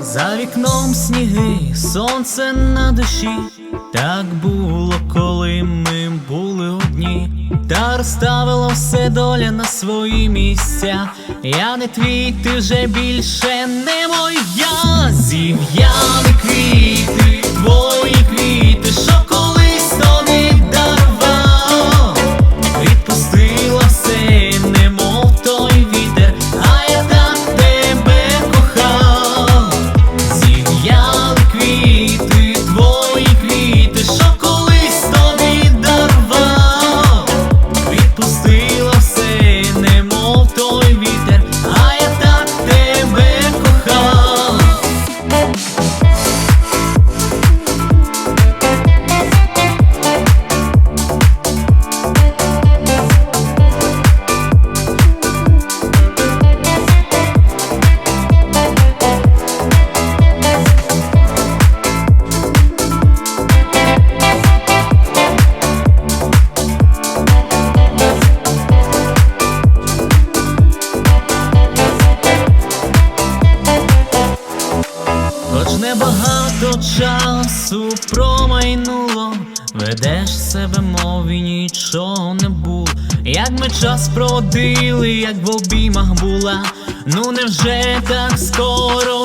За вікном сніги, сонце на душі. Так було, коли ми. Та розставила все доля на свої місця. Я не твій, ти вже більше не моя. Зів'яли Хоч небагато часу промайнуло, ведеш себе, мов і нічого не було. Як ми час проводили, як в обіймах була, ну невже так скоро